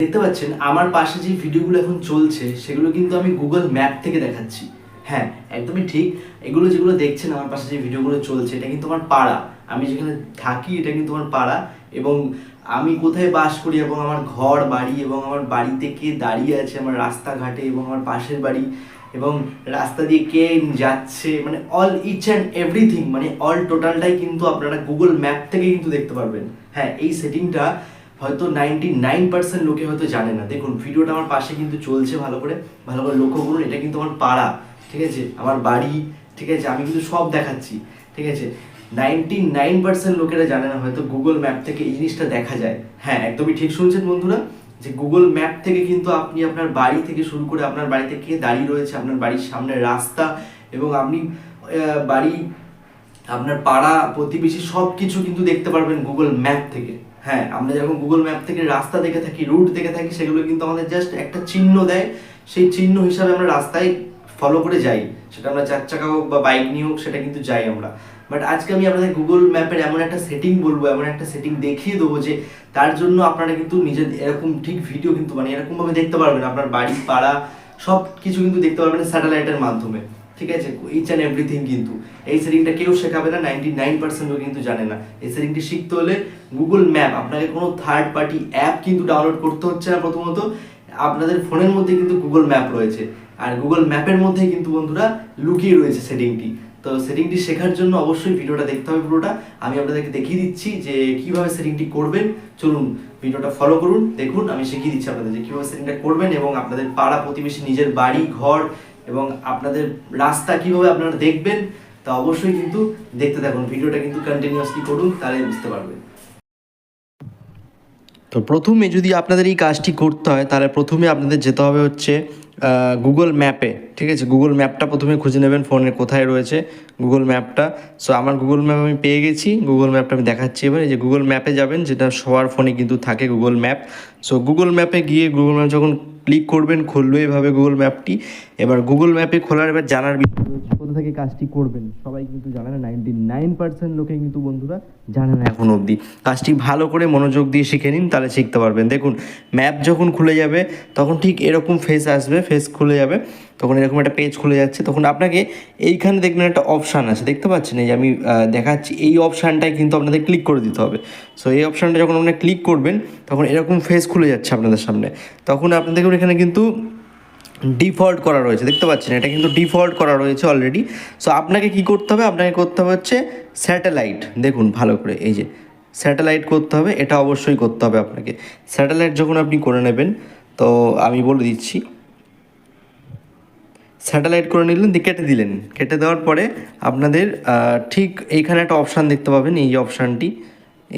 দেখতে পাচ্ছেন, আমার পাশে যে ভিডিওগুলো এখন চলছে, সেগুলো কিন্তু আমি গুগল ম্যাপ থেকে দেখাচ্ছি। হ্যাঁ একদমই ঠিক। এগুলো যেগুলো দেখছেন, আমার পাশে যে ভিডিওগুলো চলছে, এটা কিন্তু আমার পাড়া। আমি যেখানে থাকি, এটা কিন্তু আমার পাড়া। এবং আমি কোথায় বাস করি এবং আমার ঘর, বাড়ি এবং আমার বাড়িতে কে দাঁড়িয়ে আছে, আমার রাস্তাঘাটে এবং আমার পাশের বাড়ি এবং রাস্তা দিয়ে কে যাচ্ছে মানে অল ইচ অ্যান্ড এভরিথিং মানে অল টোটালটাই কিন্তু আপনারা গুগল ম্যাপ থেকে কিন্তু দেখতে পারবেন। হ্যাঁ এই সেটিংটা হয়তো নাইনটি নাইন পার্সেন্ট লোকে হয়তো জানে না। দেখুন, ভিডিওটা আমার পাশে কিন্তু চলছে ভালো করে। ভালো করে লক্ষ্য করুন, এটা কিন্তু আমার পাড়া, ঠিক আছে? আমার বাড়ি, ঠিক আছে? আমি কিন্তু সব দেখাচ্ছি, ঠিক আছে? নাইনটি নাইন পার্সেন্ট লোকেরা জানে না, হয়তো গুগল ম্যাপ থেকে এই জিনিসটা দেখা যায়। হ্যাঁ একদমই ঠিক শুনছেন বন্ধুরা, যে গুগল ম্যাপ থেকে কিন্তু আপনি আপনার বাড়ি থেকে শুরু করে আপনার বাড়িতে কে দাঁড়িয়ে রয়েছে, আপনার বাড়ির সামনে রাস্তা এবং আপনি বাড়ি, আপনার পাড়া, প্রতিবেশী সব কিছু কিন্তু দেখতে পারবেন গুগল ম্যাপ থেকে। হ্যাঁ আমরা যখন গুগল ম্যাপ থেকে রাস্তা দেখে থাকি রুট দেখে থাকি, সেগুলো কিন্তু আমাদের জাস্ট একটা চিহ্ন দেয়। সেই চিহ্ন হিসাবে আমরা রাস্তায় ফলো করে যাই। সেটা আমরা চার চাকা হোক বা বাইক নিয়ে হোক, সেটা কিন্তু যাই আমরা। বাট আজকে আমি আপনাদের গুগল ম্যাপের এমন একটা সেটিং বলব, এমন একটা সেটিং দেখিয়ে দেবো যে তার জন্য আপনারা কিন্তু নিজের এরকম ঠিক ভিডিও কিন্তু মানে এরকমভাবে দেখতে পারবেন। আপনার বাড়ি, পাড়া সব কিছু কিন্তু দেখতে পারবেন স্যাটেলাইটের মাধ্যমে। ঠিক আছে ইচ অ্যান্ড এভরিথিং কিন্তু। এই সেটিংটা কেউ শেখাবে না নাইনটি নাইন পার্সেন্টও কিন্তু জানে না। এই সেটিংটি শিখতে হলে গুগল ম্যাপ আপনাকে কোনো থার্ড পার্টি অ্যাপ কিন্তু ডাউনলোড করতে হচ্ছে না প্রথমত। আপনাদের ফোনের মধ্যে কিন্তু গুগল ম্যাপ রয়েছে। আর গুগল ম্যাপের মধ্যেই কিন্তু বন্ধুরা লুকিয়ে রয়েছে সেটিংটি তো সেটিংটি শেখার জন্য অবশ্যই ভিডিওটা দেখতে হবে পুরোটা। আমি আপনাদেরকে দেখিয়ে দিচ্ছি যে কীভাবে সেটিংটি করবেন। চলুন ভিডিওটা ফলো করুন, দেখুন, আমি শিখিয়ে দিচ্ছি আপনাদের যে কীভাবে সেটিংটা করবেন এবং আপনাদের পাড়া প্রতিবেশী নিজের বাড়ি, ঘর এবং আপনাদের রাস্তা কীভাবে আপনারা দেখবেন তা অবশ্যই কিন্তু দেখতে থাকুন। ভিডিওটা কিন্তু কন্টিনিউয়াসলি করুন, তাহলে বুঝতে পারবেন। তো প্রথমে যদি আপনাদের এই কাজটি করতে হয়, তাহলে প্রথমে আপনাদের যেতে হবে হচ্ছে গুগল ম্যাপে ঠিক আছে? গুগল ম্যাপটা প্রথমে খুঁজে নেবেন ফোনে কোথায় রয়েছে গুগল ম্যাপটা সো আমার গুগল ম্যাপ আমি পেয়ে গেছি। গুগল ম্যাপটা আমি দেখাচ্ছি এবার। যে গুগল ম্যাপে যাবেন, যেটা সবার ফোনে কিন্তু থাকে গুগল ম্যাপ সো গুগল ম্যাপে গিয়ে গুগল ম্যাপ যখন ক্লিক করবেন, খুলবে এভাবে গুগল ম্যাপটি এবার গুগল ম্যাপে খোলার এবার জানার বিষয় রয়েছে কোথা থেকে কাজটি করবেন? সবাই কিন্তু জানে না। নাইনটি নাইন পার্সেন্ট লোকে কিন্তু বন্ধুরা জানে না এখন অবধি। কাজটি ভালো করে মনোযোগ দিয়ে শিখে নিন, তাহলে শিখতে পারবেন। দেখুন ম্যাপ যখন খুলে যাবে, তখন ঠিক এরকম ফেস আসবে ফেস খুলে যাবে। তখন এরকম একটা পেজ খুলে যাচ্ছে, তখন আপনাকে এইখানে দেখবেন একটা অপশান আছে। দেখতে পাচ্ছেন? এই যে আমি দেখাচ্ছি, এই অপশানটায় কিন্তু আপনাদের ক্লিক করে দিতে হবে। সো এই অপশানটা যখন আপনারা ক্লিক করবেন, তখন এরকম ফেস খুলে যাচ্ছে আপনাদের সামনে। তখন আপনাদের এখানে কিন্তু ডিফল্ট করা রয়েছে। দেখতে পাচ্ছেন? এটা কিন্তু ডিফল্ট করা রয়েছে অলরেডি সো আপনাকে কি করতে হবে? আপনাকে করতে হবে হচ্ছে স্যাটেলাইট দেখুন, ভালো করে, এই যে স্যাটেলাইট করতে হবে। এটা অবশ্যই করতে হবে আপনাকে। স্যাটেলাইট যখন আপনি করে নেবেন, তো আমি বলে দিচ্ছি। স্যাটেলাইট করে নিলেন, দিয়ে কেটে দিলেন। কেটে দেওয়ার পরে আপনাদের ঠিক এইখানে একটা অপশান দেখতে পাবেন, এই অপশানটি,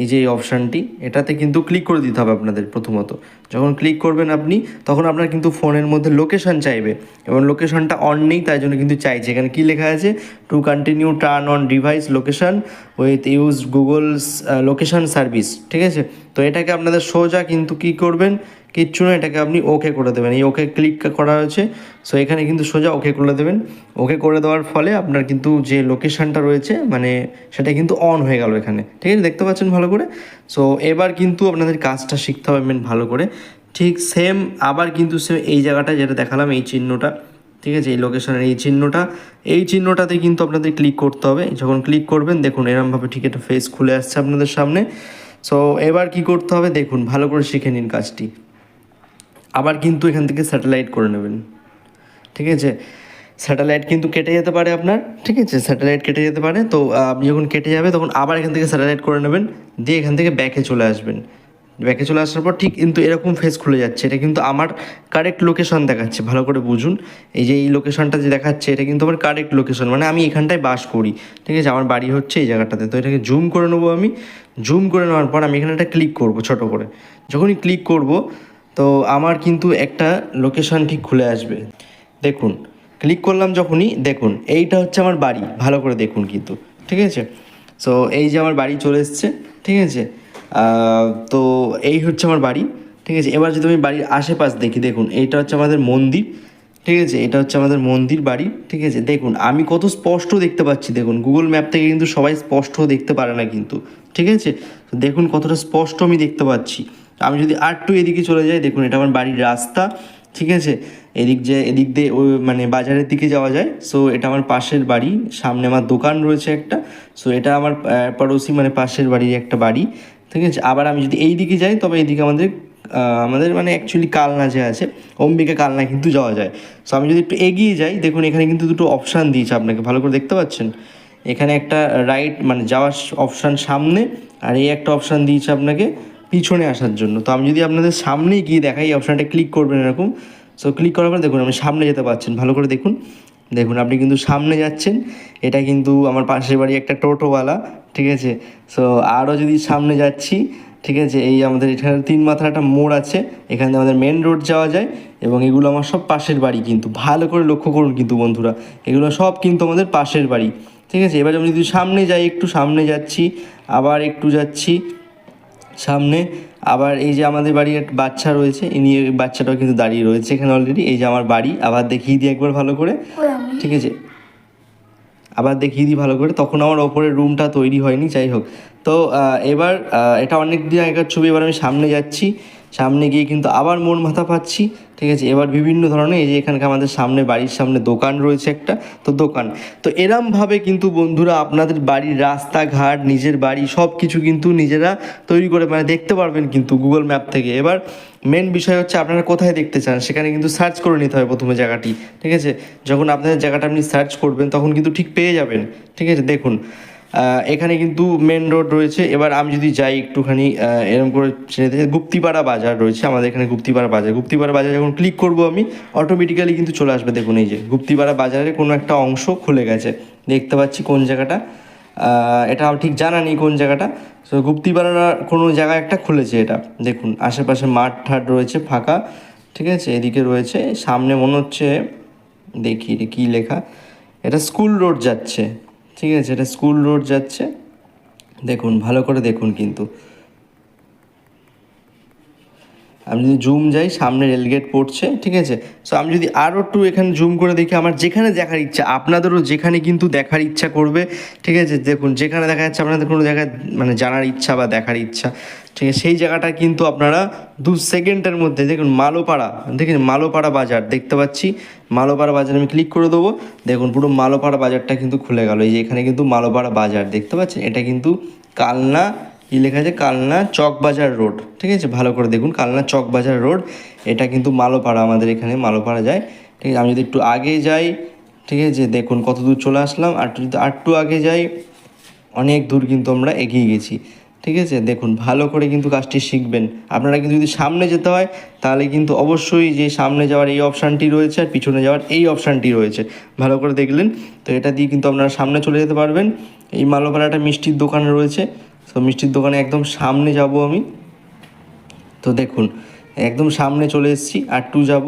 এই যে এই অপশানটি, এটাতে কিন্তু ক্লিক করে দিতে হবে আপনাদের প্রথমত। যখন ক্লিক করবেন আপনি, তখন আপনার কিন্তু ফোনের মধ্যে লোকেশন চাইবে, এবং লোকেশনটা অন নেই, তাই জন্য কিন্তু চাইছে। এখানে কী লেখা আছে? To continue turn on device location with use Google's location service ঠিক আছে? তো এটাকে আপনাদের সোজা কিন্তু কী করবেন? কিচ্ছু না, এটাকে আপনি ওকে করে দেবেন। এই ওকে ক্লিক করা হয়েছে সো এখানে কিন্তু সোজা ওকে করে দেবেন। ওকে করে দেওয়ার ফলে আপনার কিন্তু যে লোকেশানটা রয়েছে মানে সেটা কিন্তু অন হয়ে গেল এখানে। ঠিক আছে, দেখতে পাচ্ছেন ভালো করে? সো এবার কিন্তু আপনাদের কাজটা শিখতে হবে মেন ভালো করে। ঠিক সেম আবার কিন্তু সেম এই জায়গাটা যেটা দেখালাম, এই চিহ্নটা। ঠিক আছে, এই লোকেশনের এই চিহ্নটা। এই চিহ্নটাতে কিন্তু আপনাদের ক্লিক করতে হবে। যখন ক্লিক করবেন, দেখুন এরমভাবে ঠিক একটা ফেস খুলে আসছে আপনাদের সামনে। সো এবার কি করতে হবে? দেখুন, ভালো করে শিখে নিন কাজটি। আবার কিন্তু এখান থেকে স্যাটেলাইট করে নেবেন। ঠিক আছে? স্যাটেলাইট কিন্তু কেটে যেতে পারে আপনার। ঠিক আছে? স্যাটেলাইট কেটে যেতে পারে। তো আপনি যখন কেটে যাবে, তখন আবার এখান থেকে স্যাটেলাইট করে নেবেন। দিয়ে এখান থেকে ব্যাকে চলে আসবেন। ব্যাকে চলে আসার পর ঠিক কিন্তু এরকম ফেস খুলে যাচ্ছে। এটা কিন্তু আমার কারেক্ট লোকেশন দেখাচ্ছে। ভালো করে বুঝুন। এই যে এই লোকেশনটা যে দেখাচ্ছে, এটা কিন্তু আমার কারেক্ট লোকেশন মানে আমি এখানটায় বাস করি। ঠিক আছে? আমার বাড়ি হচ্ছে এই জায়গাটাতে। তো এটাকে জুম করে নেব আমি। জুম করে নেওয়ার পর আমি এখানে একটা ক্লিক করব ছোট করে। যখনই ক্লিক করব তো আমার কিন্তু একটা লোকেশন ঠিক খুলে আসবে। দেখুন ক্লিক করলাম যখনই, দেখুন, এইটা হচ্ছে আমার বাড়ি, ভালো করে দেখুন কিন্তু, ঠিক আছে? সো এই যে আমার বাড়ি চলে এসছে, ঠিক আছে? তো এই হচ্ছে আমার বাড়ি, ঠিক আছে? এবার যদি আমি বাড়ির আশেপাশ দেখি, দেখুন, এইটা হচ্ছে আমাদের মন্দির, ঠিক আছে? এটা হচ্ছে আমাদের মন্দির বাড়ি, ঠিক আছে? দেখুন, আমি কত স্পষ্ট দেখতে পাচ্ছি, দেখুন গুগল ম্যাপ থেকে কিন্তু সবাই স্পষ্ট দেখতে পারে না কিন্তু, ঠিক আছে? দেখুন কতটা স্পষ্ট আমি দেখতে পাচ্ছি। আমি যদি আর একটু এদিকে চলে যাই, দেখুন এটা আমার বাড়ির রাস্তা, ঠিক আছে? এদিক যে, এদিক দিয়ে ওই মানে বাজারের দিকে যাওয়া যায়। সো এটা আমার পাশের বাড়ি, সামনে আমার দোকান রয়েছে একটা। সো এটা আমার পড়োশি মানে পাশের বাড়ির একটা বাড়ি, ঠিক আছে? আবার আমি যদি এই দিকে যাই, তবে এইদিকে আমাদের আমাদের মানে অ্যাকচুয়ালি কালনা যে আছে, অম্বিকা কালনা কিন্তু যাওয়া যায়। সো আমি যদি একটু এগিয়ে যাই, দেখুন এখানে কিন্তু দুটো অপশান দিয়েছে আপনাকে। ভালো করে দেখতে পাচ্ছেন? এখানে একটা রাইট মানে যাওয়ার অপশান সামনে, আর এই একটা অপশান দিয়েছে আপনাকে পিছনে আসার জন্য। তো আমি যদি আপনাদের সামনে গিয়ে দেখাই, এই অপশানটা ক্লিক করবেন এরকম। সো ক্লিক করার পর দেখুন আপনি সামনে যেতে পারছেন। ভালো করে দেখুন। দেখুন, আপনি কিন্তু সামনে যাচ্ছেন। এটা কিন্তু আমার পাশের বাড়ি একটা টোটোওয়ালা, ঠিক আছে? সো আরও যদি সামনে যাচ্ছি, ঠিক আছে? এই আমাদের এখানে তিন মাথার একটা মোড় আছে। এখানে আমাদের মেন রোড যাওয়া যায় এবং এগুলো আমার সব পাশের বাড়ি কিন্তু। ভালো করে লক্ষ্য করুন কিন্তু বন্ধুরা, এগুলো সব কিন্তু আমাদের পাশের বাড়ি, ঠিক আছে? এবার আমি যদি সামনে যাই, একটু সামনে যাচ্ছি, আবার একটু যাচ্ছি সামনে। আবার এই যে আমাদের বাড়ির একটা বাচ্চা রয়েছে এ নিয়ে বাচ্চাটাও কিন্তু দাঁড়িয়ে রয়েছে এখানে অলরেডি এই যে আমার বাড়ি আবার দেখিয়ে দিই একবার ভালো করে। ঠিক আছে? আবার দেখিয়ে দিই ভালো করে। তখন আমার ওপরের রুমটা তৈরি হয়নি যাই হোক। তো এবার এটা অনেক দিন আগেকার ছবি এবার আমি সামনে যাচ্ছি। সামনে গিয়ে কিন্তু আবার মন মাথা পাচ্ছি। ঠিক আছে? এবার বিভিন্ন ধরনের এই যে এখানকার আমাদের সামনে বাড়ির সামনে দোকান রয়েছে একটা, তো দোকান। তো এরমভাবে কিন্তু বন্ধুরা আপনাদের বাড়ির রাস্তাঘাট, নিজের বাড়ি সব কিছু কিন্তু নিজেরা তৈরি করে মানে দেখতে পারবেন কিন্তু গুগল ম্যাপ থেকে। এবার মেন বিষয় হচ্ছে আপনারা কোথায় দেখতে চান, সেখানে কিন্তু সার্চ করে নিতে হবে প্রথমে জায়গাটি, ঠিক আছে? যখন আপনাদের জায়গাটা আপনি সার্চ করবেন, তখন কিন্তু ঠিক পেয়ে যাবেন, ঠিক আছে? দেখুন এখানে কিন্তু মেন রোড রয়েছে। এবার আমি যদি যাই একটুখানি আহ, এরকম করে ছেড়ে গুপ্তিপাড়া বাজার রয়েছে আমাদের এখানে গুপ্তিপাড়া বাজার। গুপ্তিপাড়া বাজার যখন ক্লিক করব আমি অটোমেটিক্যালি কিন্তু চলে আসবে। দেখুন এই যে গুপ্তিপাড়া বাজারের কোনো একটা অংশ খুলে গেছে। দেখতে পাচ্ছি কোন জায়গাটা। এটা ঠিক জানা নেই কোন জায়গাটা। তো গুপ্তিপাড়ার কোনো জায়গায় একটা খুলেছে এটা। দেখুন আশেপাশে মাঠ ঠাট রয়েছে ফাঁকা। ঠিক আছে এদিকে রয়েছে। সামনে মনে হচ্ছে দেখি এটা কী লেখা। এটা স্কুল রোড যাচ্ছে। ঠিক আছে এটা স্কুল রোড যাচ্ছে। দেখুন ভালো করে দেখুন কিন্তু। আমি যদি জুম যাই, সামনে রেলগেট পড়ছে, ঠিক আছে? সো আমি যদি আরও একটু এখানে জুম করে দেখি, আমার যেখানে দেখার ইচ্ছা, আপনাদেরও যেখানে কিন্তু দেখার ইচ্ছা করবে, ঠিক আছে? দেখুন, যেখানে দেখা যাচ্ছে আপনাদের কোনো জায়গায় মানে জানার ইচ্ছা বা দেখার ইচ্ছা, ঠিক আছে? সেই জায়গাটা কিন্তু আপনারা দু সেকেন্ডের মধ্যে, দেখুন, মালোপাড়া দেখুন মালোপাড়া বাজার, দেখতে পাচ্ছি? মালোপাড়া বাজার আমি ক্লিক করে দেবো, দেখুন, পুরো মালোপাড়া বাজারটা কিন্তু খুলে গেল। এই যে এখানে কিন্তু মালোপাড়া বাজার, দেখতে পাচ্ছেন? এটা কিন্তু কালনা কি লেখা আছে কালনা চকবাজার রোড, ঠিক আছে? ভালো করে দেখুন, কালনা চকবাজার রোড, এটা কিন্তু মালোপাড়া আমাদের এখানে মালোপাড়া যায়, ঠিক আছে? আমি যদি একটু আগে যাই, ঠিক আছে? দেখুন কত দূর চলে আসলাম, আর যদি আর একটু আগে যাই, অনেক দূর কিন্তু আমরা এগিয়ে গেছি, ঠিক আছে? দেখুন, ভালো করে কিন্তু কাজটি শিখবেন। আপনারা কিন্তু যদি সামনে যেতে হয়, তাহলে কিন্তু অবশ্যই যে সামনে যাওয়ার এই অপশানটি রয়েছে, আর পিছনে যাওয়ার এই অপশানটি রয়েছে। ভালো করে দেখলেন, তো এটা দিয়ে কিন্তু আপনারা সামনে চলে যেতে পারবেন। এই মালোপাড়াটা মিষ্টির দোকান রয়েছে তো মিষ্টির দোকানে একদম সামনে যাব আমি। তো দেখুন, একদম সামনে চলে এসেছি, আর টু যাব।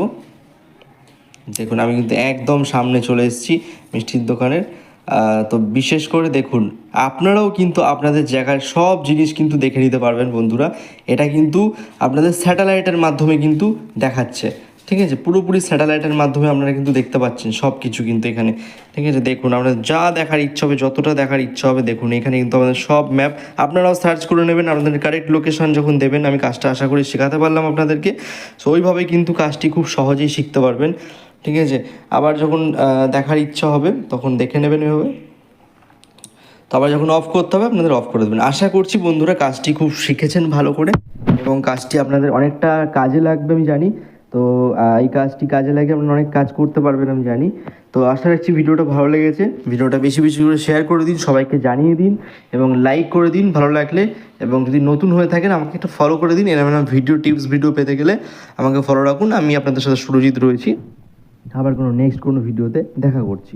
দেখুন, আমি কিন্তু একদম সামনে চলে এসেছি মিষ্টির দোকানের। তো বিশেষ করে দেখুন, আপনারাও কিন্তু আপনাদের জায়গার সব জিনিস কিন্তু দেখে নিতে পারবেন বন্ধুরা। এটা কিন্তু আপনাদের স্যাটেলাইটের মাধ্যমে কিন্তু দেখাচ্ছে। ঠিক আছে? পুরোপুরি স্যাটেলাইটের মাধ্যমে আপনারা কিন্তু দেখতে পাচ্ছেন সব কিছু কিন্তু এখানে। ঠিক আছে? দেখুন, আপনাদের যা দেখার ইচ্ছা হবে, যতটা দেখার ইচ্ছা হবে, দেখুন, এখানে কিন্তু আমাদের সব ম্যাপ। আপনারাও সার্চ করে নেবেন, আপনাদের কারেক্ট লোকেশান যখন দেবেন, আমি কাজটা আশা করি শেখাতে পারলাম আপনাদেরকে। সো ওইভাবে কিন্তু কাজটি খুব সহজেই শিখতে পারবেন। ঠিক আছে? আবার যখন দেখার ইচ্ছা হবে, তখন দেখে নেবেন এভাবে। তো আবার যখন অফ করতে হবে, আপনাদের অফ করে দেবেন। আশা করছি বন্ধুরা কাজটি খুব শিখেছেন ভালো করে এবং কাজটি আপনাদের অনেকটা কাজে লাগবে, আমি জানি। তো এই কাজটি কাজে লাগে আপনারা অনেক কাজ করতে পারবেন আমি জানি। তো আশা রাখছি ভিডিওটা ভালো লেগেছে। ভিডিওটা বেশি বেশি করে শেয়ার করে দিন, সবাইকে জানিয়ে দিন এবং লাইক করে দিন ভালো লাগলে এবং যদি নতুন হয়ে থাকেন আমাকে একটু ফলো করে দিন এরকম ভিডিও টিপস ভিডিও পেতে গেলে আমাকে ফলো রাখুন। আমি আপনাদের সাথে সুরজিৎ রয়েছি। আবার কোনো নেক্সট কোনো ভিডিওতে দেখা করছি।